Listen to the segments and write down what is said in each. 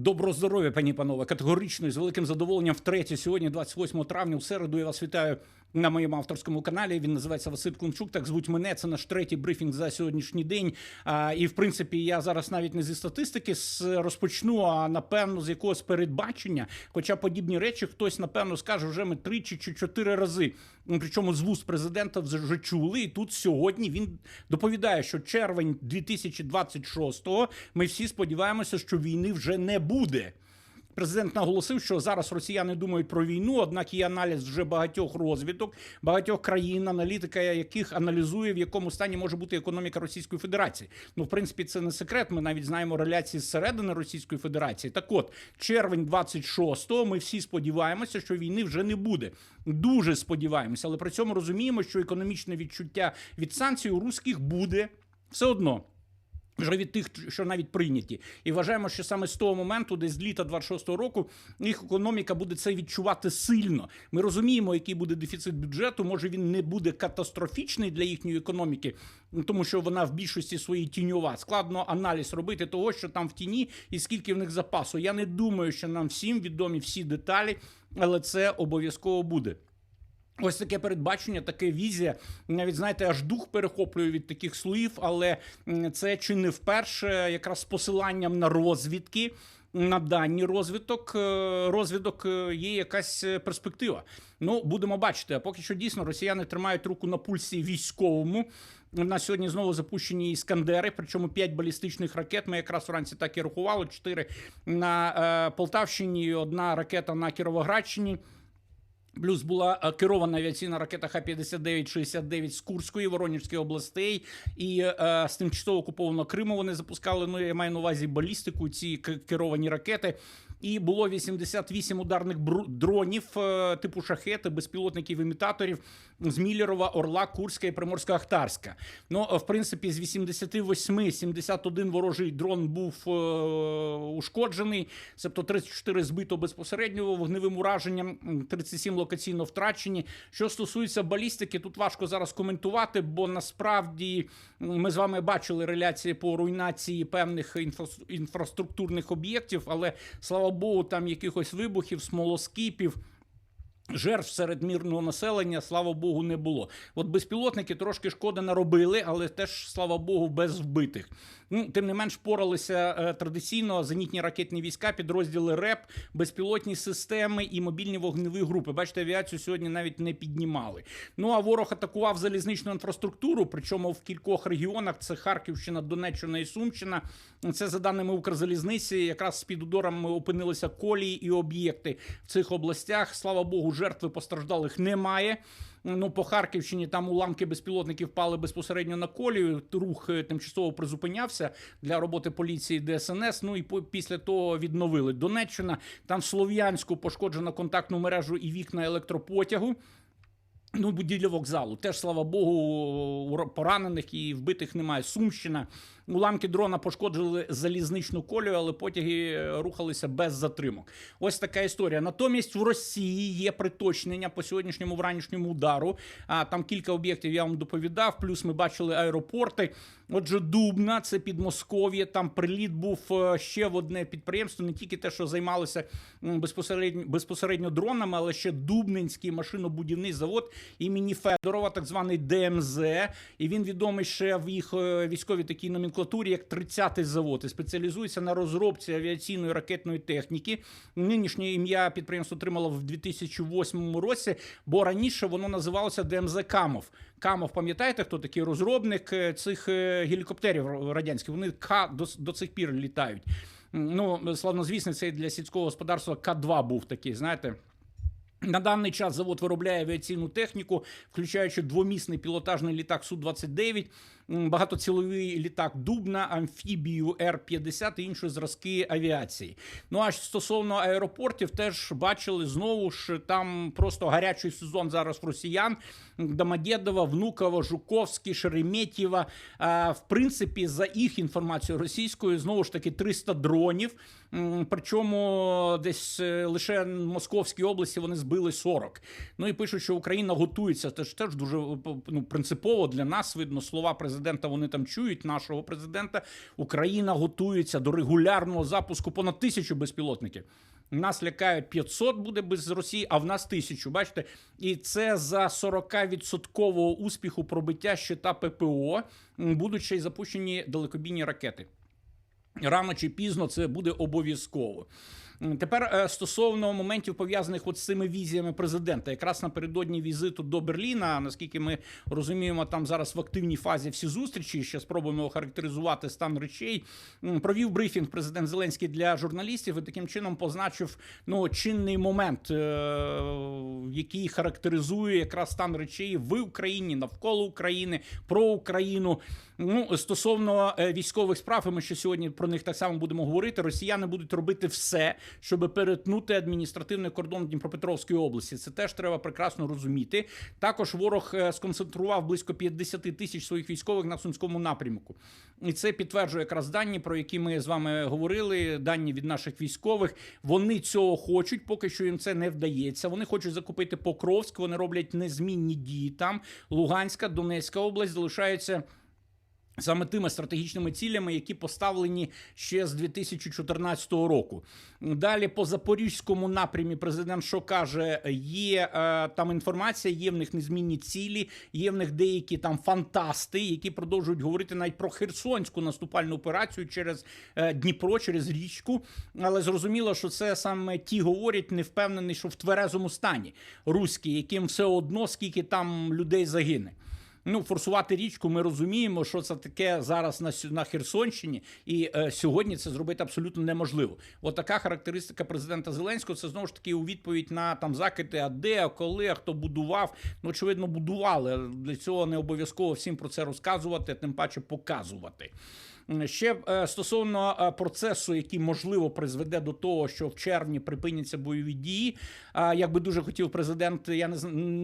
Доброго здоров'я, пані панове. Категорично і з великим задоволенням втретє сьогодні, 28 травня, у середу. Я вас вітаю на моєму авторському каналі. Він називається Василь Климчук. Так звуть мене. Це наш третій брифінг за сьогоднішній день. А, і в принципі, я зараз навіть не зі статистики розпочну, а напевно з якогось передбачення. Хоча подібні речі хтось напевно скаже вже ми тричі чи чотири рази. Ну, Причому з вуст президента вже чули. І тут сьогодні він доповідає, що червень 2026-го ми всі сподіваємося, що війни вже не буде. Президент наголосив, що зараз росіяни думають про війну, однак є аналіз вже багатьох розвідок, багатьох країн, аналітика яких аналізує, в якому стані може бути економіка Російської Федерації. Ну, в принципі, це не секрет. Ми навіть знаємо реляції зсередини Російської Федерації. Так от, червень 26-го ми всі сподіваємося, що війни вже не буде. Дуже сподіваємося, але при цьому розуміємо, що економічне відчуття від санкцій у русських буде все одно. Вже від тих, що навіть прийняті, і вважаємо, що саме з того моменту, десь з літа 26-го року, їх економіка буде це відчувати сильно. Ми розуміємо, який буде дефіцит бюджету. Може він не буде катастрофічний для їхньої економіки, тому що вона в більшості своїй тіньова. Складно аналіз робити того, що там в тіні, і скільки в них запасу. Я не думаю, що нам всім відомі всі деталі, але це обов'язково буде. Ось таке передбачення, таке візія. Навіть знаєте, аж дух перехоплює від таких слоїв, але це чи не вперше, якраз з посиланням на розвідки. На дані розвиток е, розвідок е, є якась е, перспектива. Ну будемо бачити. А поки що дійсно росіяни тримають руку на пульсі військовому. У нас сьогодні знову запущені іскандери, причому 5 балістичних ракет. Ми якраз вранці так і рахували: 4 на Полтавщині, одна ракета на Кіровоградщині. Плюс була е, керована авіаційна ракета Х-59-69 з Курської, Воронежської областей, і е, з тимчасово окупованого Криму вони запускали. Ну я маю на увазі балістику. Ці керовані ракети. І було 88 ударних дронів е, типу шахети, безпілотників імітаторів з Міллерова, Орла, Курська і Приморська-Ахтарська. Ну, е, в принципі, з 88 71 ворожий дрон був е, ушкоджений, тобто 34 збито безпосередньо вогневим ураженням, м, 37 локаційно втрачені. Що стосується балістики, тут важко зараз коментувати, бо насправді ми з вами бачили реляції по руйнації певних інфра- інфраструктурних об'єктів, але слава Богу, там якихось вибухів, смолоскипів. Жертв серед мирного населення, слава Богу, не було. От безпілотники трошки шкоди наробили, але теж, слава Богу, без вбитих. Ну, тим не менш, поралися е, традиційно зенітні ракетні війська, підрозділи РЕП, безпілотні системи і мобільні вогневі групи. Бачите, авіацію сьогодні навіть не піднімали. Ну а ворог атакував залізничну інфраструктуру, причому в кількох регіонах: це Харківщина, Донеччина і Сумщина. Це за даними Укрзалізниці, якраз з під ударом опинилися колії і об'єкти в цих областях. Слава Богу, жертви постраждалих немає. Ну, по Харківщині там уламки безпілотників впали безпосередньо на колію. Рух е, тимчасово призупинявся для роботи поліції ДСНС. Ну і по- після того відновили Донеччина. Там Слов'янську пошкоджено контактну мережу і вікна електропотягу. Ну, будівля вокзалу. Теж, слава Богу, поранених і вбитих немає. Сумщина. Уламки дрона пошкоджили залізничну колію, але потяги е, рухалися без затримок. Ось така історія. Натомість в Росії є приточнення по сьогоднішньому вранішньому удару. А там кілька об'єктів я вам доповідав. Плюс ми бачили аеропорти. Отже, Дубна, це Підмосков'я. Там приліт був е, ще в одне підприємство, не тільки те, що займалося безпосередньо, безпосередньо дронами, але ще Дубненський машинобудівний завод імені Федорова, так званий ДМЗ. І він відомий ще в їх е, військовій такій номенклатурі, як 30-й завод, і спеціалізується на розробці авіаційної ракетної техніки. Нинішнє ім'я підприємство отримало в 2008 році, бо раніше воно називалося ДМЗ Камов. Камов, пам'ятаєте, хто такий розробник е, цих е, гелікоптерів радянських? Вони К до, цих пір літають. Ну, славнозвісний цей для сільського господарства К2 був такий, знаєте. На даний час завод виробляє авіаційну техніку, включаючи двомісний пілотажний літак Су-29, м, багатоціловий літак Дубна, амфібію Р-50 і інші зразки авіації. Ну а стосовно аеропортів, теж бачили знову ж там просто гарячий сезон зараз росіян. Домодєдова, Внуково, Жуковський, Шереметьєва. А, В принципі, за їх інформацією російською, знову ж таки 300 дронів. Причому десь е, лише в Московській області вони збили 40. Ну і пишуть, що Україна готується. Теж теж дуже ну, принципово для нас видно слова президента. Президента вони там чують, нашого президента. Україна готується до регулярного запуску понад тисячу безпілотників. Нас лякають 500 буде без Росії, а в нас тисячу. Бачите, і це за 40% успіху пробиття щита ППО, ще й запущені далекобійні ракети. Рано чи пізно це буде обов'язково. Тепер е, стосовно моментів пов'язаних от з цими візіями президента, якраз напередодні візиту до Берліна, наскільки ми розуміємо, там зараз в активній фазі всі зустрічі. Ще спробуємо охарактеризувати стан речей. Провів брифінг президент Зеленський для журналістів і таким чином позначив ну чинний момент, е, який характеризує якраз стан речей в Україні, навколо України, про Україну. Ну стосовно е, військових справ, і ми ще сьогодні про них так само будемо говорити. Росіяни будуть робити все, щоб перетнути адміністративний кордон Дніпропетровської області. Це теж треба прекрасно розуміти. Також ворог е, сконцентрував близько 50 тисяч своїх військових на сумському напрямку, і це підтверджує якраз дані, про які ми з вами говорили. Дані від наших військових. Вони цього хочуть, поки що їм це не вдається. Вони хочуть закупити Покровськ. Вони роблять незмінні дії там. Луганська, Донецька область залишаються. Саме тими стратегічними цілями, які поставлені ще з 2014 року. Далі по запорізькому напрямі президент що каже, є е, там інформація, є в них незмінні цілі, є в них деякі там фантасти, які продовжують говорити навіть про херсонську наступальну операцію через е, Дніпро, через річку. Але зрозуміло, що це саме ті говорять, не впевнений, що в тверезому стані руські, яким все одно скільки там людей загине. Ну, форсувати річку, ми розуміємо, що це таке зараз на на Херсонщині, і е, сьогодні це зробити абсолютно неможливо. От така характеристика президента Зеленського. Це знову ж таки у відповідь на там закити, а де, а коли, а хто будував. Ну, очевидно, будували. Для цього не обов'язково всім про це розказувати, тим паче показувати. М, Ще е, стосовно е, процесу, який можливо призведе до того, що в червні припиняться бойові дії. Як би дуже хотів президент, я не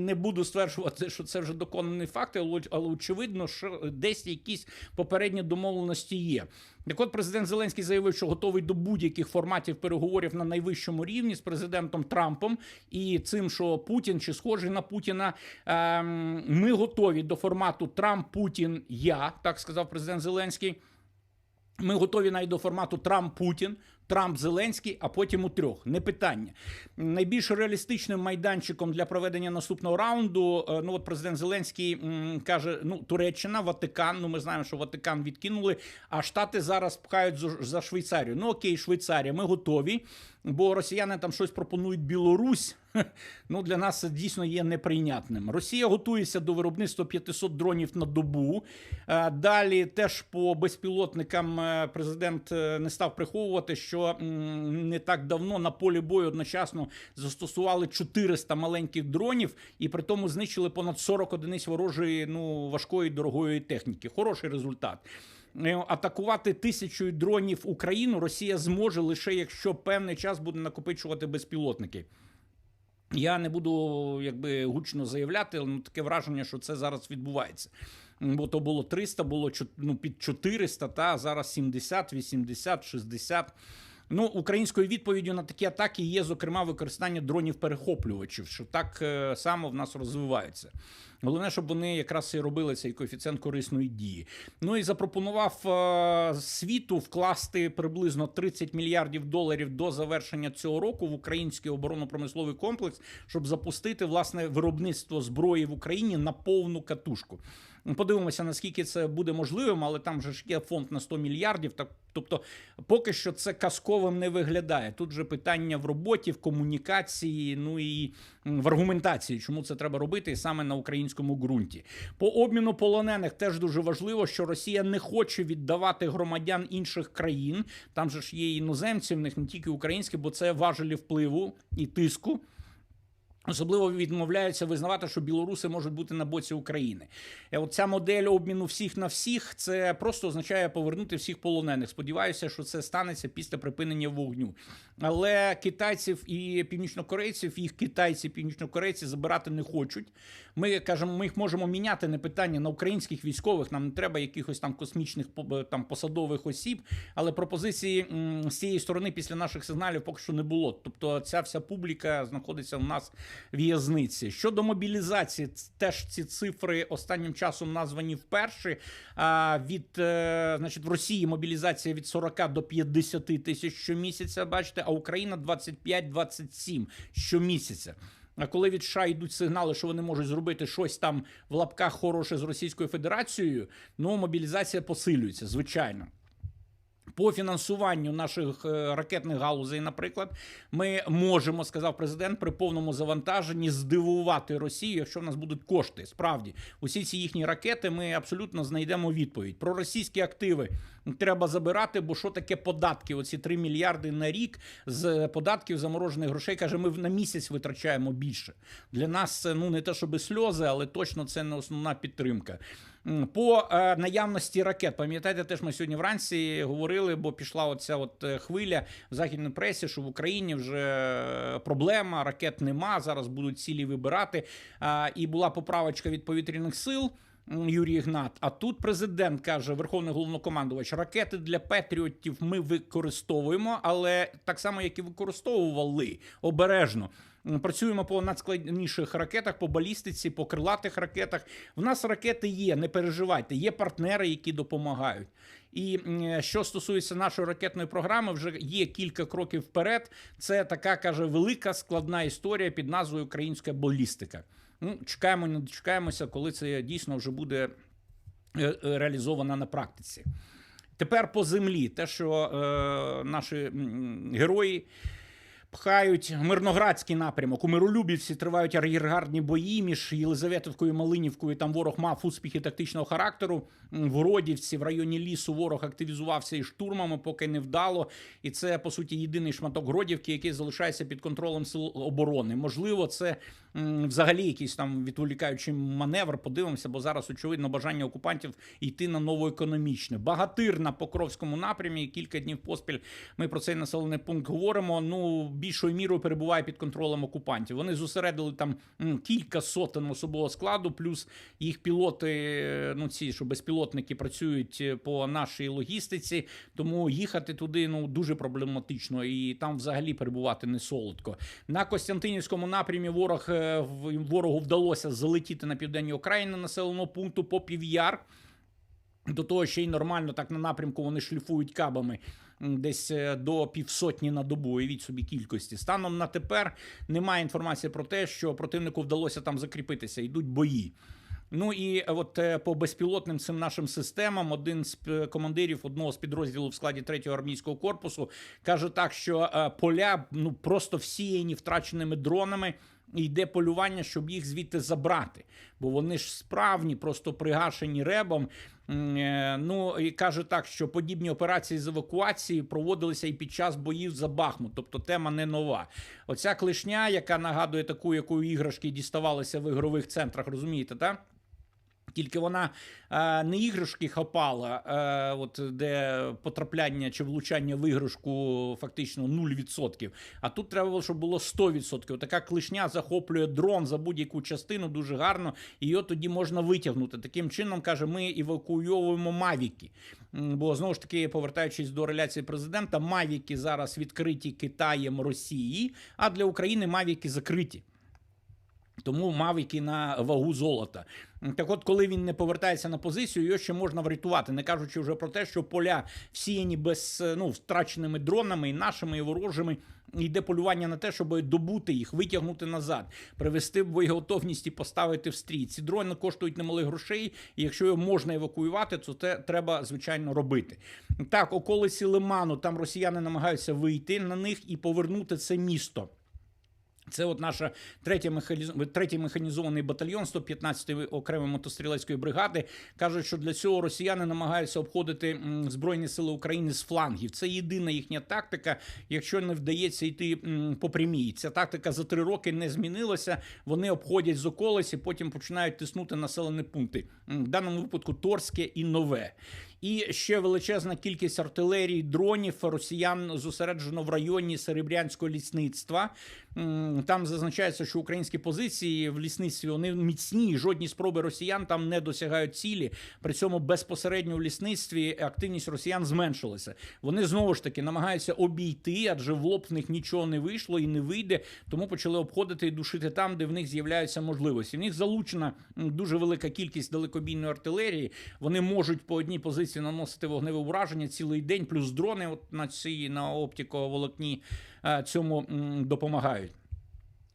не буду стверджувати, що це вже доконаний факт, але очевидно, що десь якісь попередні домовленості є. Так от президент Зеленський заявив, що готовий до будь-яких форматів переговорів на найвищому рівні з президентом Трампом і цим, що Путін чи схожий на Путіна. Ем, ми готові до формату Трамп, Путін, я, так сказав президент Зеленський. Ми готові навіть до формату Трамп-Путін, Трамп-Зеленський, а потім у трьох. Не питання. Найбільш реалістичним майданчиком для проведення наступного раунду. е, Ну от президент Зеленський каже: ну Туреччина, Ватикан. Ну ми знаємо, що Ватикан відкинули. А Штати зараз пхають за- Швейцарію. Ну окей, Швейцарія, ми готові. Бо росіяни там щось пропонують Білорусь. Ну для нас це дійсно є неприйнятним. Росія готується до виробництва 500 дронів на добу. Е, Далі теж по безпілотникам е, президент не став приховувати, що м, не так давно на полі бою одночасно застосували 400 маленьких дронів і при тому знищили понад 40 одиниць ворожої ну важкої дорогої техніки. Хороший результат. Е, Атакувати тисячою дронів Україну Росія зможе лише якщо певний час буде накопичувати безпілотники. Я не буду якби гучно заявляти, але таке враження, що це зараз відбувається. Бо то було 300, було ну, під 400, та зараз 70, 80, 60. Ну, українською відповіддю на такі атаки є, зокрема, використання дронів-перехоплювачів, що так е, само в нас розвивається. Головне, щоб вони якраз і робили цей коефіцієнт корисної дії. Ну і запропонував е, світу вкласти приблизно 30 мільярдів доларів до завершення цього року в український оборонно-промисловий комплекс, щоб запустити власне виробництво зброї в Україні на повну катушку. Подивимося, наскільки це буде можливим, але там же ж є фонд на 100 мільярдів. Так, тобто, поки що це казковим не виглядає. Тут же питання в роботі, в комунікації, ну і в аргументації, чому це треба робити саме на українському ґрунті. По обміну полонених теж дуже важливо, що Росія не хоче віддавати громадян інших країн. Там же ж є іноземці, в них не тільки українські, бо це важелі впливу і тиску. Особливо відмовляються визнавати, що білоруси можуть бути на боці України. Е, От ця модель обміну всіх на всіх це просто означає повернути всіх полонених. Сподіваюся, що це станеться після припинення вогню. Але китайців і північнокорейців, їх китайці, північнокорейці забирати не хочуть. Ми кажемо, ми їх можемо міняти не питання на українських військових. Нам не треба якихось там космічних по- там посадових осіб. Але пропозиції з цієї сторони після наших сигналів поки що не було. Тобто, ця вся публіка знаходиться у нас в'язниці. Щодо мобілізації, теж ці цифри останнім часом названі вперше. Від е, значить, в Росії мобілізація від 40 до 50 тисяч щомісяця. Бачите, а Україна 25-27 щомісяця. А коли від США йдуть сигнали, що вони можуть зробити щось там в лапках хороше з Російською Федерацією, ну мобілізація посилюється, звичайно. По фінансуванню наших е, ракетних галузей, наприклад, ми можемо, сказав президент, при повному завантаженні здивувати Росію, якщо в нас будуть кошти. Справді, усі ці їхні ракети ми абсолютно знайдемо відповідь. Про російські активи треба забирати, бо що таке податки? Оці 3 мільярди на рік з податків заморожених грошей. каже, ми на місяць витрачаємо більше. Для нас це ну не те, щоб сльози, але точно це не основна підтримка. По е, наявності ракет, пам'ятаєте, теж ми сьогодні вранці говорили, бо пішла оця от е, хвиля в західній пресі, що в Україні вже е, проблема, ракет нема. Зараз будуть цілі вибирати. І була поправочка від повітряних сил. Юрій Ігнат. А тут президент каже, верховний головнокомандувач, ракети для патріотів ми використовуємо, але так само, як і використовували обережно. Працюємо по надскладніших ракетах, по балістиці, по крилатих ракетах. В нас ракети є, не переживайте. Є партнери, які допомагають. І що стосується нашої ракетної програми, вже є кілька кроків вперед. Це така каже велика складна історія під назвою Українська балістика. Ну, чекаємо, не дочекаємося, коли це дійсно вже буде е, е, реалізовано на практиці. Тепер по землі, те, що е, наші герої пхають мирноградський напрямок. У Миролюбівці тривають ар'єргардні бої між Єлизаветівкою і Малинівкою. Там ворог мав успіхи тактичного характеру. В Родівці, в районі лісу, ворог активізувався і штурмами, поки не вдало. І це по суті єдиний шматок Гродівки, який залишається під контролем сил оборони. Можливо, це взагалі якийсь там відволікаючий маневр. Подивимося, бо зараз очевидно бажання окупантів йти на новоекономічне. Багатир на Покровському напрямі. Кілька днів поспіль ми про цей населений пункт говоримо. Ну більшою мірою перебуває під контролем окупантів. Вони зосередили там кілька сотень особового складу, плюс їх пілоти, е, ну ці що безпілотники працюють е, по нашій логістиці. Тому їхати туди ну дуже проблематично, і там взагалі перебувати не солодко. На Костянтинівському напрямі ворог е, ворогу вдалося залетіти на південній окраїни населеного пункту по пів'яр. До того ще й нормально так на напрямку вони шліфують кабами десь е, до півсотні на добу. Уявіть собі кількості. Станом на тепер немає інформації про те, що противнику вдалося там закріпитися. Йдуть бої. Ну і от е, по безпілотним цим нашим системам один з е, командирів одного з підрозділів в складі 3-го армійського корпусу каже так, що е, поля ну просто всіяні втраченими дронами. Йде полювання, щоб їх звідти забрати, бо вони ж справні, просто пригашені ребом. Е, Ну і каже так, що подібні операції з евакуації проводилися і під час боїв за Бахмут, тобто тема не нова. Оця клишня, яка нагадує таку, якою іграшки діставалися в ігрових центрах, розумієте, так? Тільки вона е, не іграшки хапала, е, от де потрапляння чи влучання в іграшку фактично 0%. А тут треба було, щоб було 100%. Така клишня захоплює дрон за будь-яку частину дуже гарно, і його тоді можна витягнути. Таким чином, каже, ми евакуйовуємо мавіки. Бо знову ж таки, повертаючись до реляції президента, мавіки зараз відкриті Китаєм Росії, а для України мавіки закриті. Тому мавіки на вагу золота. Так от, коли він не повертається на позицію, його ще можна врятувати, не кажучи вже про те, що поля всіяні без е, ну, втраченими дронами, і нашими, і ворожими. Йде полювання на те, щоб добути їх, витягнути назад, привести в боєготовність і поставити в стрій. Ці дрони коштують немалих грошей, і якщо його можна евакуювати, то це треба звичайно робити. Так, околиці Лиману, там росіяни намагаються вийти на них і повернути це місто. Це от наша третя механіз- третій механізований батальйон 115-ї окремої мотострілецької бригади. Кажуть, що для цього росіяни намагаються обходити Збройні сили України з флангів. Це єдина їхня тактика, якщо не вдається йти по прямій. Ця тактика за три роки не змінилася. Вони обходять з околиці, потім починають тиснути населені пункти. В даному випадку Торське і Нове. І ще величезна кількість артилерії, дронів росіян зосереджено в районі Серебрянського лісництва. Там зазначається, що українські позиції в лісництві вони міцні. Жодні спроби росіян там не досягають цілі. При цьому безпосередньо в лісництві активність росіян зменшилася. Вони знову ж таки намагаються обійти, адже в лоб в них нічого не вийшло і не вийде. Тому почали обходити і душити там, де в них з'являються можливості. В них залучена дуже велика кількість далекобійної артилерії. Вони можуть по одній позиції наносити вогневе ураження цілий день, плюс дрони от на цій на оптиковолокні е, цьому м,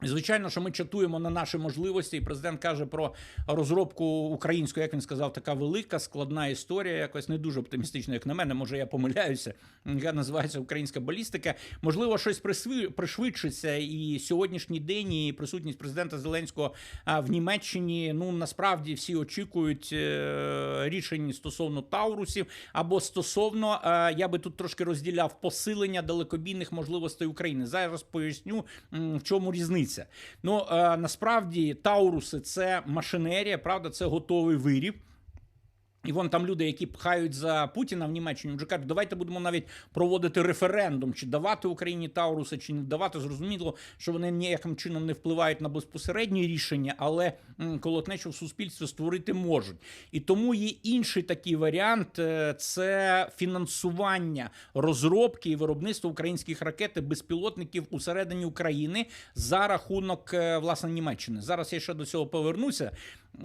Звичайно, що ми чатуємо на наші можливості, і президент каже про розробку української, як він сказав, така велика складна історія, якось не дуже оптимістична, як на мене. Може, я помиляюся. Яка називається українська балістика. Можливо, щось пришвидшиться. І сьогоднішній день і присутність президента Зеленського в Німеччині. Ну насправді всі очікують е, рішень стосовно Таурусів або стосовно е, я би тут трошки розділяв посилення далекобійних можливостей України. Зараз поясню в чому різниця. Ну е, насправді Тауруси це машинерія, правда, це готовий виріб. І вон там люди, які пхають за Путіна в Німеччині, вже кажуть, давайте будемо навіть проводити референдум, чи давати Україні Тауруси, чи не давати. Зрозуміло, що вони ніяким чином не впливають на безпосередні рішення, але колотнечу в суспільстві створити можуть. І тому є інший такий варіант: е, це фінансування розробки і виробництва українських ракет і безпілотників усередині України за рахунок е, власне Німеччини. Зараз я ще до цього повернуся.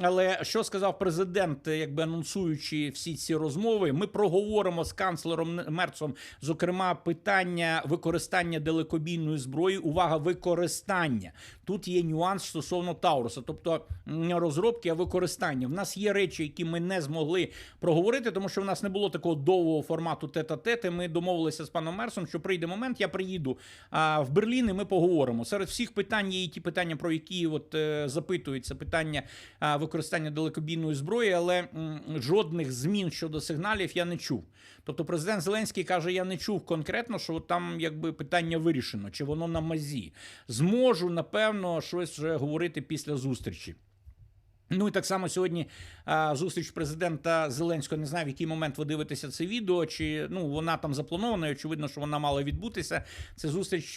Але що сказав президент, якби анонсуючи всі ці розмови, ми проговоримо з канцлером Мерцом, зокрема, питання використання далекобійної зброї. Увага, використання тут є нюанс стосовно Тауруса, тобто не розробки, а використання. В нас є речі, які ми не змогли проговорити, тому що в нас не було такого довгого формату тета-тети. Ми домовилися з паном Мерсом, що прийде момент, я приїду в Берлін, і ми поговоримо. Серед всіх питань є і ті питання, про які от е, запитуються питання використання далекобійної зброї, але жодних змін щодо сигналів я не чув. Тобто, президент Зеленський каже: я не чув конкретно, що там якби питання вирішено, чи воно на мазі. Зможу напевно щось вже говорити після зустрічі. Ну і так само сьогодні а, зустріч президента Зеленського. Не знаю, в який момент ви дивитеся це відео, чи ну вона там запланована. і Очевидно, що вона мала відбутися. Це зустріч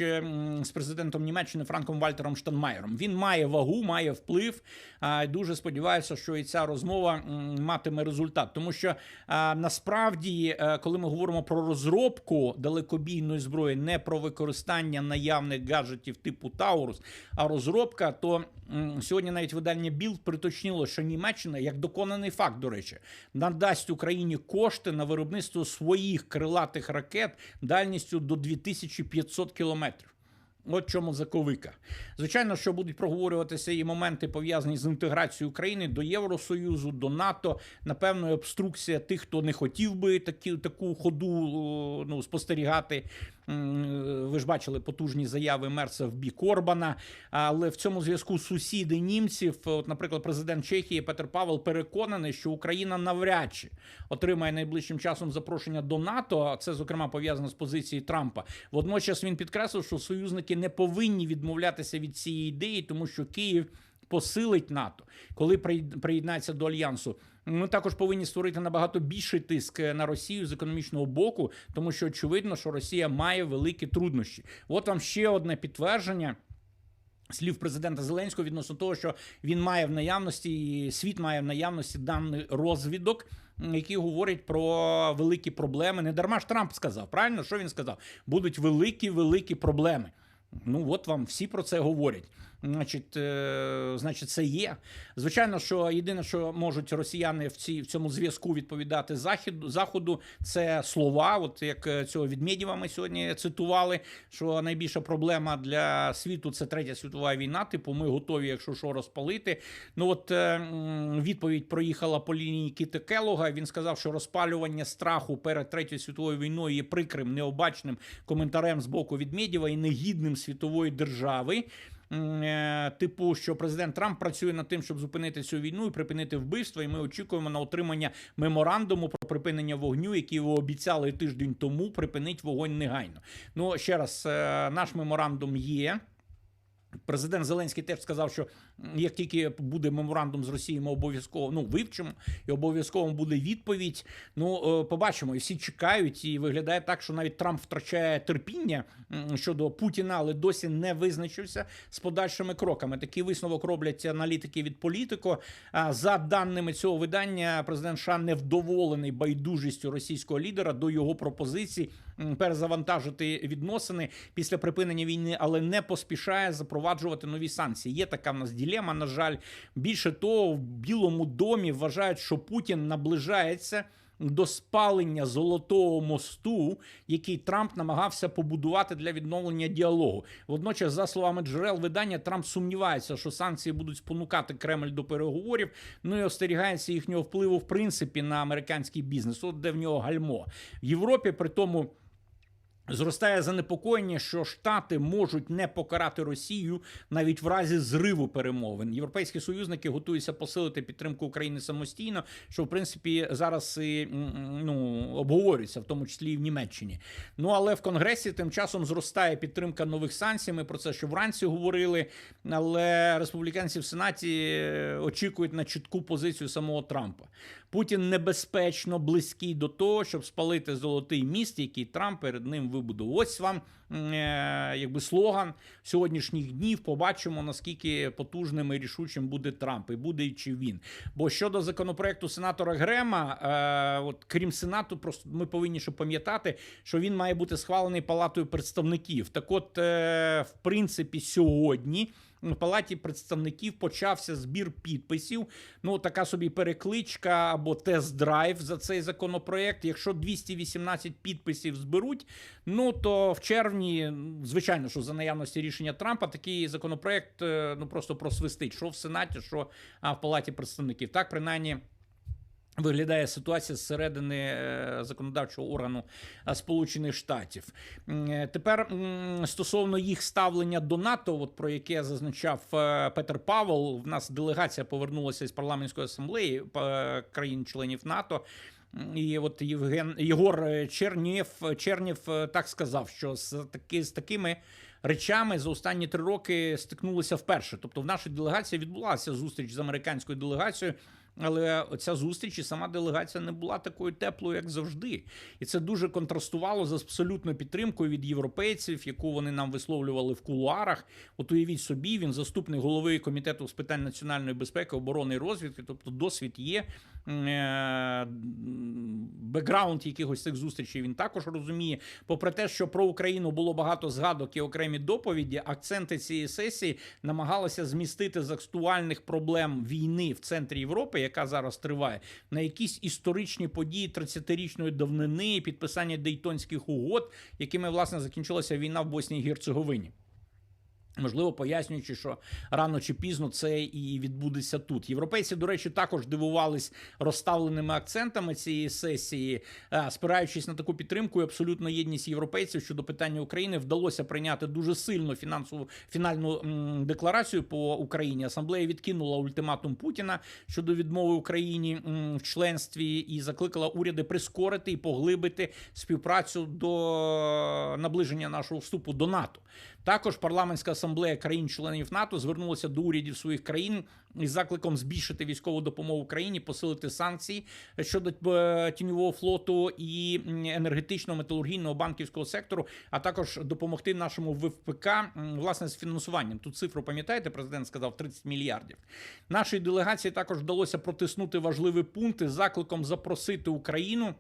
з президентом Німеччини Франком Вальтером Штанмаєром. Він має вагу, має вплив. А, дуже сподіваюся, що і ця розмова матиме результат, тому що а, насправді, е, коли ми говоримо про розробку далекобійної зброї, не про використання наявних гаджетів типу Таурус, а розробка, то сьогодні навіть видання Білд приточнило, що Німеччина, як доконаний факт, до речі, надасть Україні кошти на виробництво своїх крилатих ракет дальністю до 2500 кілометрів. От чому заковика. Звичайно, що будуть проговорюватися і моменти пов'язані з інтеграцією України до Євросоюзу, до НАТО. Напевно, обструкція тих, хто не хотів би такі, таку ходу ну, спостерігати. М, Ви ж бачили потужні заяви Мерса в бік Орбана. Але в цьому зв'язку сусіди німців, от, наприклад, президент Чехії Петр Павел переконаний, що Україна навряд чи отримає найближчим часом запрошення до НАТО. Це зокрема пов'язано з позицією Трампа. Водночас він підкреслив, що союзники не повинні відмовлятися від цієї ідеї, тому що Київ посилить НАТО, коли приєд- приєднається до альянсу. Ми також повинні створити набагато більший тиск на Росію з економічного боку, тому що очевидно, що Росія має великі труднощі. От вам ще одне підтвердження. Слів президента Зеленського відносно того, що він має в наявності, і світ має в наявності даний розвідок, які говорять про великі проблеми. Не дарма ж Трамп сказав, правильно? Що він сказав? Будуть великі, великі проблеми. Ну, от вам всі про це говорять. Значить, е, значить, це є. Звичайно, що єдине, що можуть росіяни в цій в цьому зв'язку відповідати західу заходу, це слова. От як е, цього Відмєдєва ми сьогодні цитували, що найбільша проблема для світу це третя світова війна. Типу, ми готові, якщо що, розпалити. Ну от е, відповідь проїхала по лінії Кіта Келога. Він сказав, що розпалювання страху перед третьою світовою війною є прикрим необачним коментарем з боку Відмєдєва і негідним світової держави. Е, Типу, що президент Трамп працює над тим, щоб зупинити цю війну і припинити вбивство. І ми очікуємо на отримання меморандуму про припинення вогню, який ви обіцяли тиждень тому. Припинить вогонь негайно. Ну ще раз, е, наш меморандум є. Президент Зеленський теж сказав, що як тільки буде меморандум з Росією, ми обов'язково ну вивчимо і обов'язково буде відповідь. Ну е, побачимо, і всі чекають, і виглядає так, що навіть Трамп втрачає терпіння щодо Путіна, але досі не визначився з подальшими кроками. Такий висновок роблять аналітики від політико. За даними цього видання, президент США невдоволений байдужістю російського лідера до його пропозицій перезавантажити відносини після припинення війни, але не поспішає запроваджувати нові санкції. Є така в нас ділема. На жаль, більше того, в Білому домі вважають, що Путін наближається. До спалення золотого мосту, який Трамп намагався побудувати для відновлення діалогу. Водночас, за словами джерел видання, Трамп сумнівається, що санкції будуть спонукати Кремль до переговорів. Ну і остерігається їхнього впливу в принципі на американський бізнес. От де в нього гальмо в Європі. При тому Зростає занепокоєння, що Штати можуть не покарати Росію навіть в разі зриву перемовин. Європейські союзники готуються посилити підтримку України самостійно, що в принципі зараз і ну обговорюється, в тому числі і в Німеччині. Ну але в Конгресі тим часом зростає підтримка нових санкцій. Ми про це ще вранці говорили. Але республіканці в Сенаті е, очікують на чітку позицію самого Трампа. Путін небезпечно близький до того, щоб спалити золотий міст, який Трамп перед ним вибудував. Ось вам е, якби слоган сьогоднішніх днів. Побачимо наскільки потужним і рішучим буде Трамп, і буде чи він. Бо щодо законопроекту сенатора Грема, е, от крім сенату, просто ми повинні ще пам'ятати, що він має бути схвалений палатою представників. Так, от, е, в принципі, сьогодні. В палаті представників почався збір підписів. Ну, така собі перекличка або тест-драйв за цей законопроект. Якщо 218 підписів зберуть, ну то в червні, звичайно, що за наявності рішення Трампа такий законопроект е, ну просто просвистить, що в Сенаті, що в палаті представників. Так, принаймні. Виглядає ситуація зсередини е, законодавчого органу е, Сполучених Штатів. Е, Тепер стосовно їх ставлення до НАТО, от про яке зазначав Петер Павел, в нас делегація повернулася з парламентської асамблеї країн-членів НАТО. І от Євген Єгор Чернєв е, так сказав, що з таки з такими речами за останні три роки стикнулися вперше. Тобто, в нашій делегації відбулася зустріч з американською делегацією. Але ця зустріч і сама делегація не була такою теплою, як завжди. І це дуже контрастувало з абсолютною підтримкою від європейців, яку вони нам висловлювали в кулуарах. От уявіть собі, він заступник голови комітету з питань національної безпеки, оборони і розвідки, тобто досвід є. Бекграунд якихось цих зустрічей він також розуміє. Попри те, що про Україну було багато згадок і окремі доповіді, акценти цієї сесії намагалися змістити з актуальних проблем війни в центрі Європи, яка зараз триває, на якісь історичні події 30-річної давнини, підписання Дейтонських угод, якими власне закінчилася війна в Боснії і Герцеговині. Можливо, пояснюючи, що рано чи пізно це і відбудеться тут. Європейці, до речі, також дивувались розставленими акцентами цієї сесії, Е, спираючись на таку підтримку і абсолютну єдність європейців щодо питання України, вдалося прийняти дуже сильну фінансову фінальну декларацію по Україні. Асамблея відкинула ультиматум Путіна щодо відмови Україні в членстві і закликала уряди прискорити і поглибити співпрацю до наближення нашого вступу до НАТО. Також парламентська асамблея країн-членів НАТО звернулася до урядів своїх країн із закликом збільшити військову допомогу Україні, посилити санкції щодо е, тіньового флоту і енергетичного, металургійного банківського сектору, а також допомогти нашому ВПК власне з фінансуванням. Тут цифру пам'ятаєте, президент сказав 30 мільярдів. Нашій делегації також вдалося протиснути важливі пункти з закликом запросити Україну.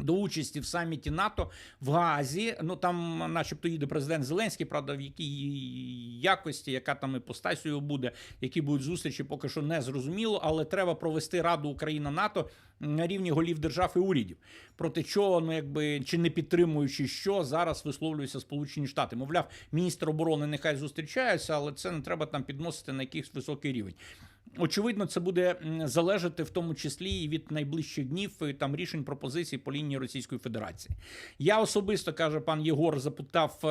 До участі в саміті НАТО в Газі. Ну там, начебто, їде президент Зеленський, правда, в якій якості, яка там іпостась його буде, які будуть зустрічі, поки що не зрозуміло. Але треба провести Раду Україна НАТО на рівні голів держав і урядів. Проти чого, ну якби чи не підтримуючи, що зараз висловлюються Сполучені Штати. Мовляв, міністр оборони нехай зустрічаються, але це не треба там підносити на якийсь високий рівень. Очевидно, це буде залежати в тому числі і від найближчих днів і там рішень пропозицій по лінії Російської Федерації. Я особисто каже пан Єгор, запитав е,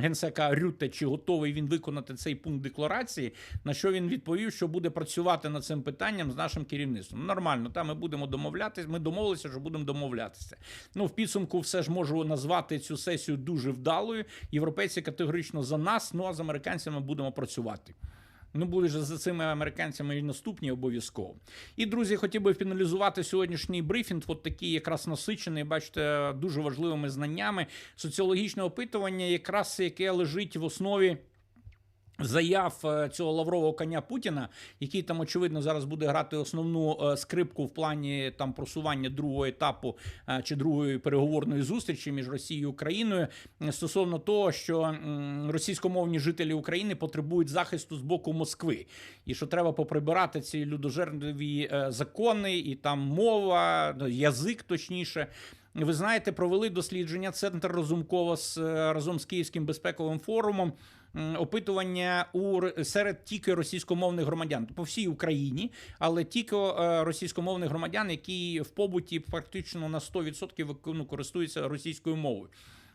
генсека Рюте, чи готовий він виконати цей пункт декларації. На що він відповів, що буде працювати над цим питанням з нашим керівництвом. Нормально, там ми будемо домовлятися. Ми домовилися, що будемо домовлятися. Ну в підсумку, все ж можу назвати цю сесію дуже вдалою. Європейці категорично за нас. Ну а з американцями будемо працювати. Ну, будуть же за цими американцями і наступні обов'язково. І друзі, хотів би фіналізувати сьогоднішній брифінг. От такий якраз насичений, бачите, дуже важливими знаннями. Соціологічне опитування, якраз яке лежить в основі. Заяв е, цього лаврового коня Путіна, який там очевидно зараз буде грати основну е, скрипку в плані там просування другого етапу е, чи другої переговорної зустрічі між Росією і Україною стосовно того, що російськомовні жителі України потребують захисту з боку Москви, і що треба поприбирати ці людожерливі е, закони, і там мова, язик точніше. Ви знаєте, провели дослідження Центр Розумкова з разом з Київським безпековим форумом. Опитування у серед тільки російськомовних громадян по всій Україні, але тільки е, російськомовних громадян, які в побуті практично на 100% вик- ну, користуються російською мовою.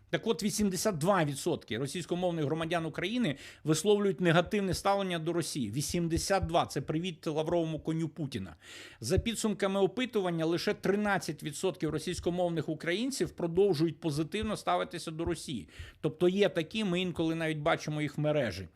Так от 82% російськомовних громадян України висловлюють негативне ставлення до Росії. 82% – це привіт лавровому коню Путіна. За підсумками опитування, лише 13% російськомовних українців продовжують позитивно ставитися до Росії. Тобто є такі, ми інколи навіть бачимо їх в мережі.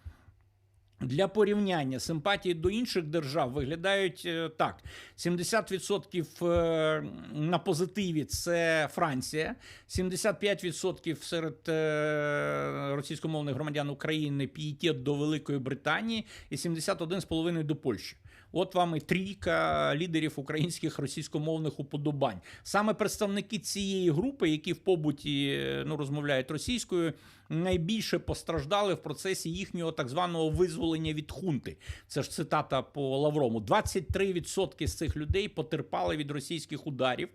Для порівняння симпатії до інших держав виглядають е, так: 70% е, на позитиві це Франція, 75% серед е, російськомовних громадян України пієтет до Великої Британії і 71,5% до Польщі. От вам і трійка лідерів українських російськомовних уподобань. Саме представники цієї групи, які в побуті е, ну, розмовляють російською, найбільше постраждали в процесі їхнього так званого визволення від хунти. Це ж цитата по Лаврому. 23% з цих людей потерпали від російських ударів.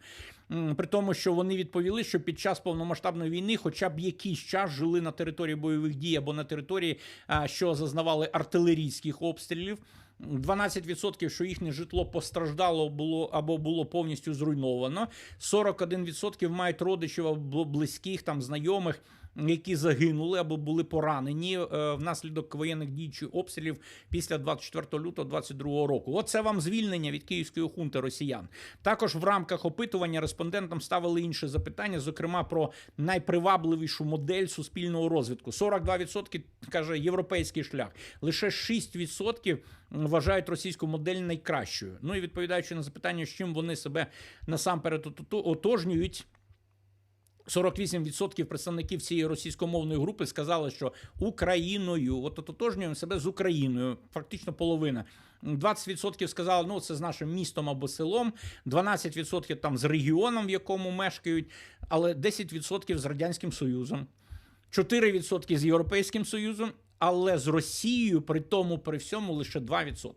При тому, що вони відповіли, що під час повномасштабної війни, хоча б якийсь час жили на території бойових дій або на території, що зазнавали артилерійських обстрілів. 12% що їхнє житло постраждало було або було повністю зруйновано. 41% мають родичів або близьких там знайомих, які загинули або були поранені е, внаслідок воєнних дій чи обстрілів після 24 лютого 2022 року. Оце вам звільнення від київської хунти росіян. Також в рамках опитування респондентам ставили інші запитання, зокрема про найпривабливішу модель суспільного розвитку. 42% каже європейський шлях, лише 6% вважають російську модель найкращою. Ну і відповідаючи на запитання, з чим вони себе насамперед отожнюють. 48% представників цієї російськомовної групи сказали, що Україною, от ототожнюємо себе з Україною, фактично половина. 20% сказали, ну це з нашим містом або селом, 12% там з регіоном, в якому мешкають, але 10% з Радянським Союзом, 4% з Європейським Союзом, але з Росією при тому при всьому лише 2%.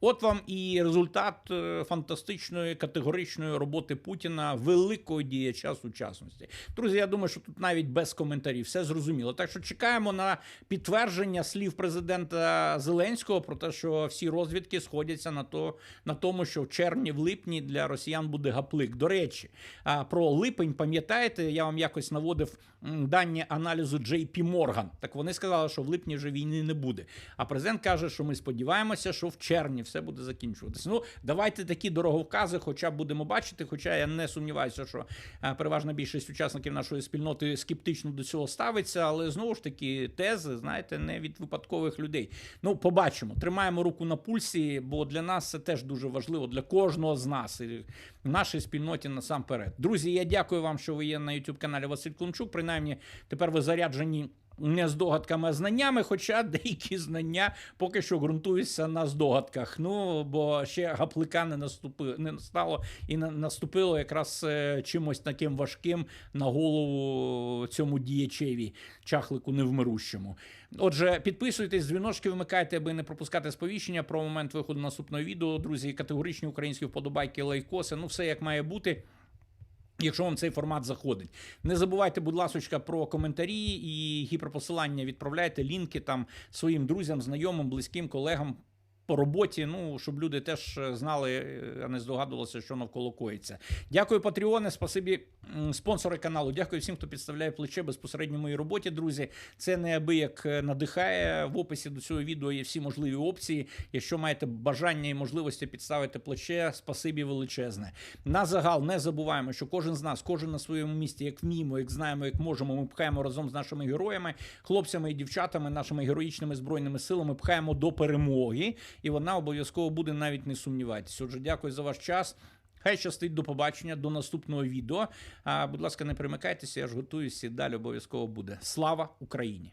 От вам і результат е, фантастичної категоричної роботи Путіна, великого діяча сучасності. Друзі, я думаю, що тут навіть без коментарів все зрозуміло. Так що чекаємо на підтвердження слів президента Зеленського про те, що всі розвідки сходяться на то на тому, що в червні, в липні для росіян буде гаплик. До речі, а, про липень пам'ятаєте, я вам якось наводив дані аналізу JP Morgan. Так вони сказали, що в липні вже війни не буде. А президент каже, що ми сподіваємося, що в червні все буде закінчуватися. Ну давайте такі дороговкази, хоча будемо бачити. Хоча я не сумніваюся, що е, переважна більшість учасників нашої спільноти скептично до цього ставиться, але знову ж таки тези, знаєте, не від випадкових людей. Ну, побачимо, тримаємо руку на пульсі, бо для нас це теж дуже важливо для кожного з нас і в нашій спільноті насамперед. Друзі, я дякую вам, що ви є на youtube каналі Василь Клумчук. Принаймні, тепер ви заряджені. Не здогадками, знаннями, хоча деякі знання поки що ґрунтуються на здогадках. Ну бо ще гаплика не наступи, не стало і на- наступило якраз е, чимось таким важким на голову цьому діячеві, чахлику невмирущому. Отже, підписуйтесь, дзвіночки вимикайте, аби не пропускати сповіщення про момент виходу наступного відео. Друзі, категоричні українські вподобайки, лайкоси. Ну, все як має бути. Якщо вам цей формат заходить, не забувайте, будь ласка, про коментарі і гіперпосилання відправляйте лінки там своїм друзям, знайомим, близьким колегам. По роботі. Ну щоб люди теж е, знали, е, а не здогадувалися, що навколо коїться. Дякую, Патреоне, спасибі спонсори каналу. Дякую всім, хто підставляє плече безпосередньо моїй роботі. Друзі, це неабияк е, надихає. В описі до цього відео є всі можливі опції. Якщо маєте бажання і можливості підставити плече, спасибі величезне. На загал не забуваємо, що кожен з нас, кожен на своєму місці, як вміємо, як знаємо, як можемо, ми пхаємо разом з нашими героями, хлопцями і дівчатами, нашими героїчними збройними силами, пхаємо до перемоги, і вона обов'язково буде навіть не сумнівайтесь. Отже, дякую за ваш час. Хай щастить до побачення, до наступного відео. А, будь ласка, не примикайтеся, я ж готуюся далі обов'язково буде. Слава Україні!